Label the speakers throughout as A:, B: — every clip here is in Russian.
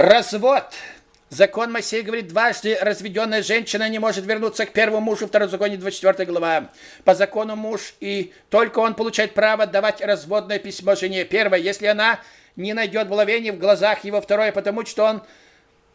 A: Развод. Закон Моисея говорит, дважды разведенная женщина не может вернуться к первому мужу, второзаконие 24 глава. По закону муж, и только он получает право давать разводное письмо жене. Первое, если она не найдет благовения в глазах его. Второе, потому что он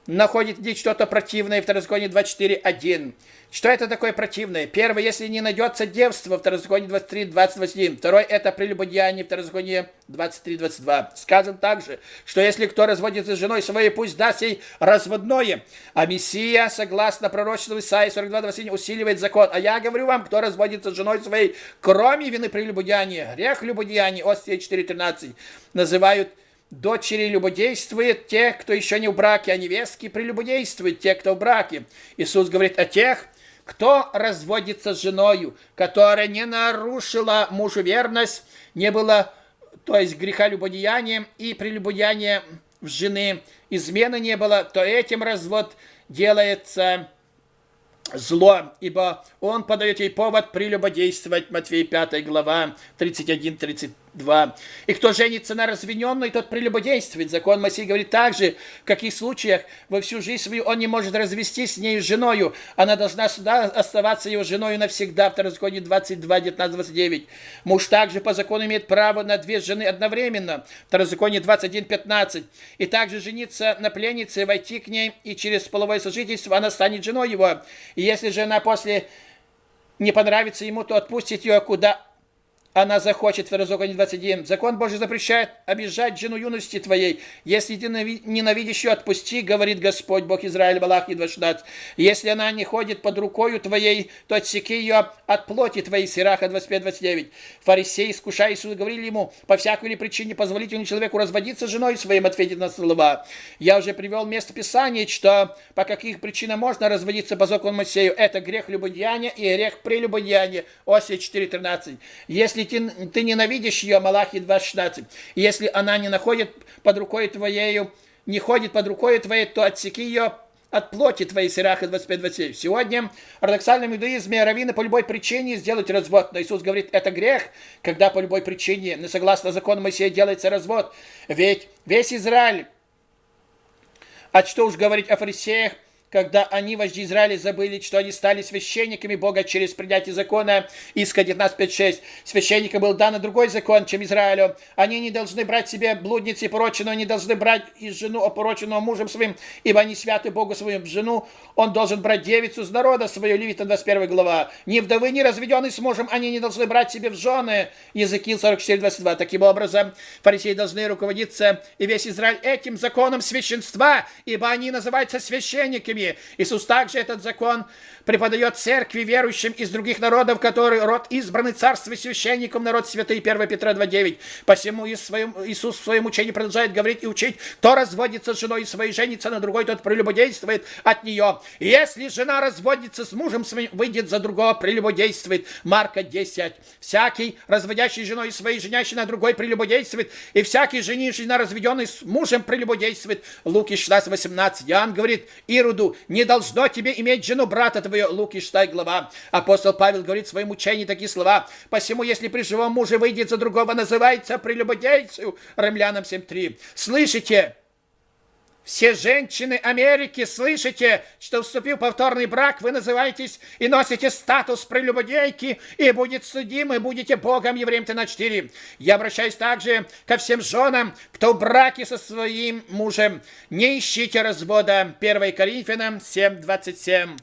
A: находит здесь что-то противное, Второзаконие 24.1. Что это такое противное? Первое, если не найдется девство, Второзаконие 23, 20, 21. Второе, это прелюбодеяние, Второзаконие 23, 22. Сказано также, что если кто разводится с женой своей, пусть даст ей разводное. А Мессия, согласно пророчеству Исаии 42, 27, усиливает закон. А я говорю вам, кто разводится с женой своей, кроме вины прелюбодеяния, грех любодеяния, Осия 4, 13, называют Дочери любодействуют те, кто еще не в браке, а невестки прелюбодействуют те, кто в браке. Иисус говорит о тех, кто разводится с женою, которая не нарушила мужу верность, не было, то есть греха любодеяния и прелюбодеяния в жены, измены не было, то этим развод делается зло, ибо он подает ей повод прелюбодействовать. Матфея 5 глава 31-32. 2. И кто женится на разведенной, тот прелюбодействует. Закон Моисей говорит также, в каких случаях во всю жизнь свою он не может развестись с ней женою. Она должна сюда оставаться его женой навсегда. Второзаконие 22, 19, 29. Муж также по закону имеет право на две жены одновременно. Второзаконие 21, 15. И также жениться на пленнице, войти к ней, и через половое сожительство она станет женой его. И если жена после не понравится ему, то отпустит ее куда она захочет, Ферозок 21. Закон Божий запрещает обижать жену юности твоей. Если ты ненавидишь ее, отпусти, говорит Господь, Бог Израиля, Балахи 216. Если она не ходит под рукою твоей, то отсеки ее от плоти твоей, Сираха 25-29. Фарисеи, искушая Иисуса, говорили ему, по всякой ли причине позволительному человеку разводиться с женой своим, ответить на слова. Я уже привел место Писания, что по каких причинам можно разводиться по закону Моисею. Это грех любодеяния и грех прелюбодеяния. Осия 4.13. Если ты, ты ненавидишь ее, Малахи 2.16, если она не находит под рукой твоею, не ходит под рукой твоей, то отсеки ее от плоти твоей, Сираха 25-27. Сегодня в ортодоксальном иудаизме раввины по любой причине сделать развод. Но Иисус говорит, это грех, когда по любой причине, не согласно закону Моисея, делается развод. Ведь весь Израиль, а что уж говорить о фарисеях, когда они, вожди Израиля, забыли, что они стали священниками Бога через принятие закона Иска 19.5.6. Священникам был дан другой закон, чем Израилю. Они не должны брать себе блудницы пороченную, они должны брать из жену опороченную мужем своим, ибо они святы Богу своим. Жену он должен брать девицу с народа свою, Левита 21 глава. Ни вдовы, ни разведенный с мужем они не должны брать себе в жены. Языкил 44.22. Таким образом, фарисеи должны руководиться и весь Израиль этим законом священства, ибо они называются священниками, Иисус также этот закон преподает церкви верующим из других народов, который род избранный царство священником, народ святый, 1 Петра 2.9. Посему Иисус в своем учении продолжает говорить и учить, кто разводится с женой своей, женится на другой, тот прелюбодействует от нее. Если жена разводится с мужем своим, выйдет за другого, прелюбодействует. Марка 10. Всякий, разводящий женой своей, женящий на другой, прелюбодействует. И всякий, женивший на разведенный с мужем, прелюбодействует. Луки 16, 18. Иоанн говорит Ироду, не должно тебе иметь жену брата твоего твое, Луки 6 глава. Апостол Павел говорит в своем учении такие слова. Посему, если при живом муже выйдет за другого, называется прелюбодейцем. Римлянам 7.3. Слышите? Все женщины Америки, слышите, что вступил повторный брак, вы называетесь и носите статус прелюбодейки, и будет судим, и будете Богом, Евреям 13.4. Я обращаюсь также ко всем женам, кто в браке со своим мужем. Не ищите развода. 1 Коринфянам 7.27.